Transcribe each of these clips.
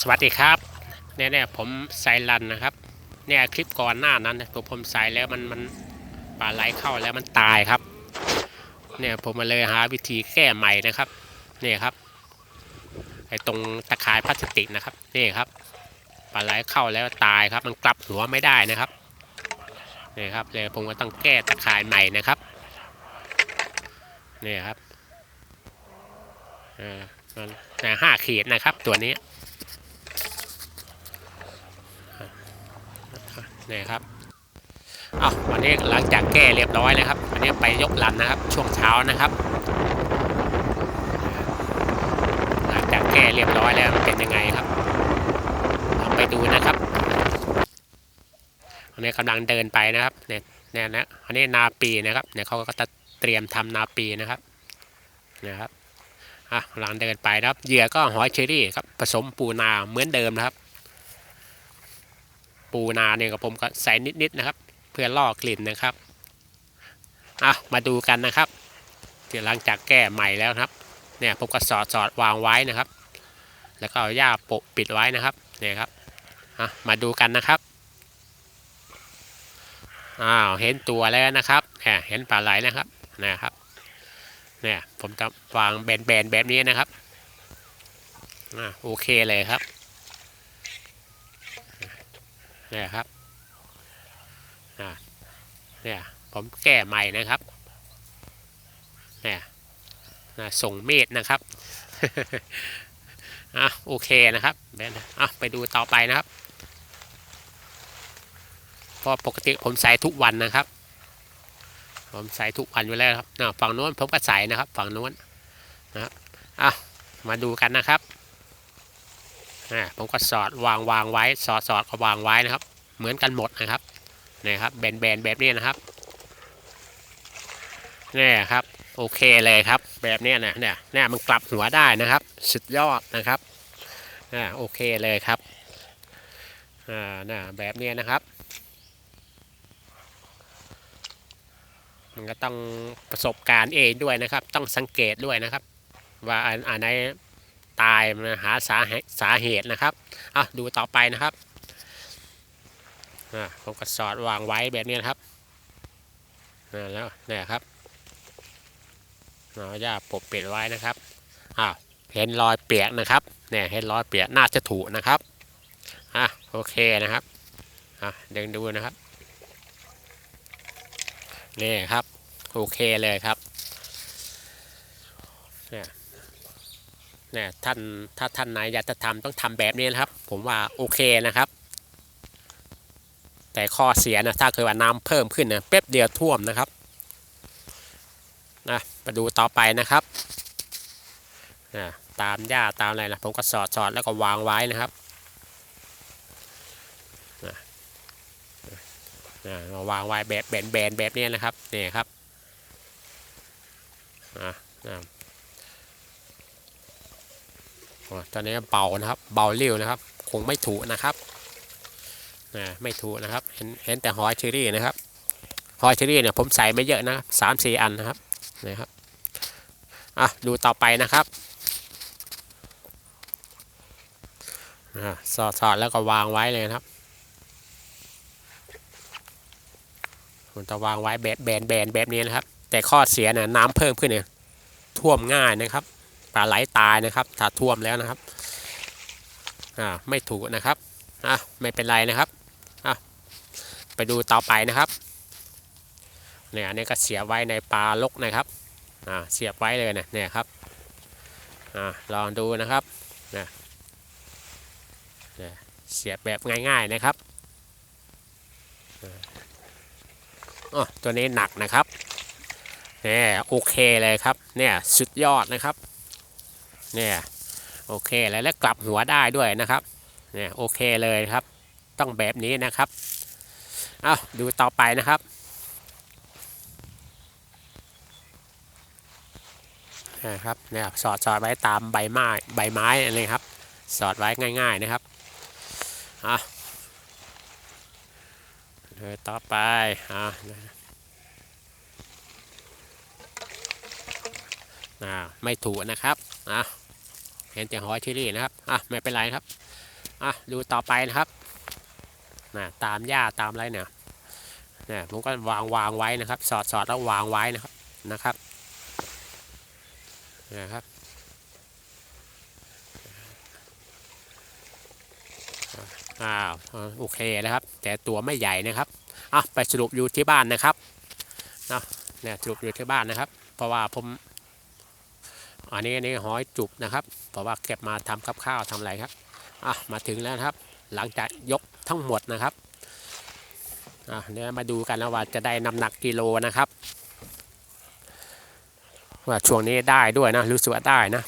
สวัสดีครับเนี่ยเนี่ยผมใส่ลันนะครับ เนี่ยคลิปก่อนหน้านั้นนะผมผมใส่แล้วมันมันปลาไหลเข้าแล้วมันตายครับ เนี่ยผมมาเลยหาวิธีแก้ใหม่นะครับ เนี่ยครับไอตรงตะข่ายพลาสติกนะครับนี่ครับปลาไหลเข้าแล้วตายครับ มันกลับหัวไม่ได้นะครับนี่ครับเลยผมก็ต้องแก้ตะข่ายใหม่นะครับนี่ครับออมันห้าขีดนะครับตัวนี้ นี่ครับเอาวันนี้หลังจากแก้เรียบร้อยนะครับวันนี้ไปยกลันนะครับ ช่วงเช้านะครับ หลังจากแก้เรียบร้อยแล้วมันเป็นยังไงครับลองไปดูนะครับอันนี้กำลังเดินไปนะครับเนี่ยเนี่ยนะอันนี้นาปีนะครับเนี่ยเขาก็จะเตรียมทำนาปีนะครับนะครับอะกำลังเดินไปนะครับเหยื่อก็หอยเชอรี่ครับผสมปูนาเหมือนเดิมนะครับ ปูนาเนี่ยกับผมก็ใส่นิดๆนะครับ เพื่อล่อกลิ่นนะครับอะมาดูกันนะครับเดี๋ยวหลังจากแก้ใหม่แล้วครับ เนี่ยผมก็สอดสอดวางไว้นะครับ แล้วก็เอาหญ้าโปะปิดไว้นะครับเนี่ยครับอะมาดูกันนะครับอ้าวเห็นตัวแล้วนะครับเนี่ยเห็นปลาไหลนะครับนะครับเนี่ยผมจะวางแบนๆแบบนี้นะครับอ่าโอเคเลยครับ เนี่ยครับเนี่ยผมแก้ใหม่นะครับเนี่ยนส่งเมดนะครับอะโอเคนะครับเนอะไปดูต่อไปนะครับเพราะปกติผมใส่ทุกวันนะครับ ผมใส่ทุกวันอยู่แล้วครับนะฝั่งโน้นผมก็ใส่นะครับ ฝั่งโน้นนะครับอะมาดูกันนะครับ ผมก็สอดวางวางไว้ สอดสอดก็วางไว้นะครับ เหมือนกันหมดนะครับนี่ครับแบนแบนแบบนี้นะครับนี่ครับโอเคเลยครับ แบบนี้นะเนี่ยเนี่ยมันกลับหัวได้นะครับ สุดยอดนะครับอ่าโอเคเลยครับอ่าน่ะแบบนี้นะครับ มันก็ต้องประสบการณ์เองด้วยนะครับ ต้องสังเกตด้วยนะครับ ว่าอันอันไหน ตายนะหาสาเหตุสาเหตุนะครับอะดูต่อไปนะครับอ่าผมก็สอดวางไว้แบบนี้นครับอ่าแล้วเนี่ยครับเอาหญ้าปกปิดไว้นะครับอ้าวเห็นรอยเปียกนะครับเนี่ยเห็นรอยเปียกน่าจะถูกนะครับอะโอเคนะครับอะเดินดูนะครับนี่ครับโอเคเลยครับเนี่ย นี่ยท่านถ้าท่านไหนอยากจะทำต้องทำแบบนี้นะครับ ผมว่าโอเคนะครับ แต่ข้อเสียนะถ้าเกิดว่าน้ำเพิ่มขึ้นนะเป๊บเดียวท่วมนะครับนะมาดูต่อไปนะครับนะตามหญ้าตามอะไรนะผมก็สอดสอดแล้วก็วางไว้นะครับนะนะมาวางไว้แบบแบนๆแบบนี้นะครับนี่ครับอะนะ ตอนนี้เบานะครับ เบาเร็วนะครับ คงไม่ถูกนะครับนะไม่ถูกนะครับ เห็นเห็นแต่หอยเชอรี่นะครับ หอยเชอรี่เนี่ยผมใส่ไม่เยอะนะสามสี่อันนะครับนะครับอะดูต่อไปนะครับอะสอดสอดแล้วก็วางไว้เลยนะครับผมจะวางไว้แบบแบนแบนแบบนี้นะครับ แต่ข้อเสียเนี่ยน้ำเพิ่มขึ้นเนี่ยท่วมง่ายนะครับ ลาไหลตายนะครับ ถ้าท่วมแล้วนะครับอ่าไม่ถูกนะครับอะไม่เป็นไรนะครับอะไปดูต่อไปนะครับเนี่ยอันนี้ก็เสียบไว้ในปลาลกนะครับอ่าเสียบไว้เลยนะเนี่ยครับอ่าลองดูนะครับเนี่ยเนี่ยเสียบแบบง่ายๆนะครับอ๋อตัวนี้หนักนะครับเนี่ยโอเคเลยครับเนี่ยสุดยอดนะครับ เนี่ยโอเคแล้วแล้วกลับหัวได้ด้วยนะครับเนี่ยโอเคเลยครับ ต้องแบบนี้นะครับเอาดูต่อไปนะครับนะครับเนี่ยสอดสอดไว้ตามใบไม้ใบไม้อะไรครับ สอดไว้ง่าย ๆนะครับอะเดินต่อไปอะอ่าไม่ถูกนะครับ อะเห็นแต่หอยเชอรี่นะครับอะไม่เป็นไรครับอะดูต่อไปนะครับนะตามหญ้าตามอะไรเนี่ยเนี่ยผมก็วางวางไว้นะครับ สอดสอดแล้ววางไว้นะครับนะครับนะครับอ้าวโอเคนะครับ แต่ตัวไม่ใหญ่นะครับอะไปสรุปอยู่ที่บ้านนะครับเนาะเนี่ยสรุปอยู่ที่บ้านนะครับ เพราะว่าผม อันนี้อันนี้หอยจุบนะครับ เพราะว่าเก็บมาทำกับข้าวทำอะไรครับอะมาถึงแล้วครับ หลังจากยกทั้งหมดนะครับอะเดี๋ยวมาดูกันนะว่าจะได้น้ำหนักกิโลนะครับ ว่าช่วงนี้ได้ด้วยนะรู้สึกว่าได้นะ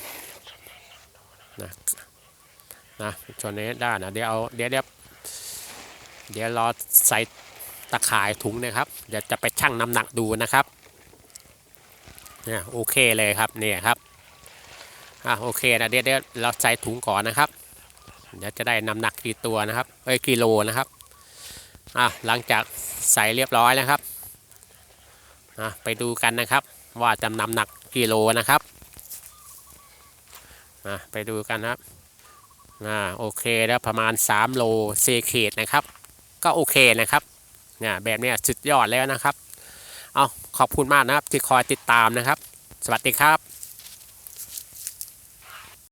นะนะช่วงนี้ได้นะเดี๋ยวเอาเดี๋ยวเดี๋ยวเดี๋ยวรอใส่ตะข่ายถุงนะครับเดี๋ยวจะไปชั่งน้ำหนักดูนะครับเนี่ยโอเคเลยครับเนี่ยครับ อะโอเคนะเดี๋ยวเดี๋ยวเราใส่ถุงก่อนนะครับเดี๋ยวจะได้น้ำหนักกี่ตัวนะครับเอ้ยกิโลนะครับอะหลังจากใส่เรียบร้อยแล้วครับอะไปดูกันนะครับ ว่าจะน้ำหนักกิโลนะครับอะไปดูกันครับอ่าโอเคแล้วประมาณ 3 โลเซเคตนะครับ ก็โอเคนะครับเนี่ยแบบเนี้ยสุดยอดแล้วนะครับ เอาขอบคุณมากนะครับที่คอยติดตามนะครับ สวัสดีครับ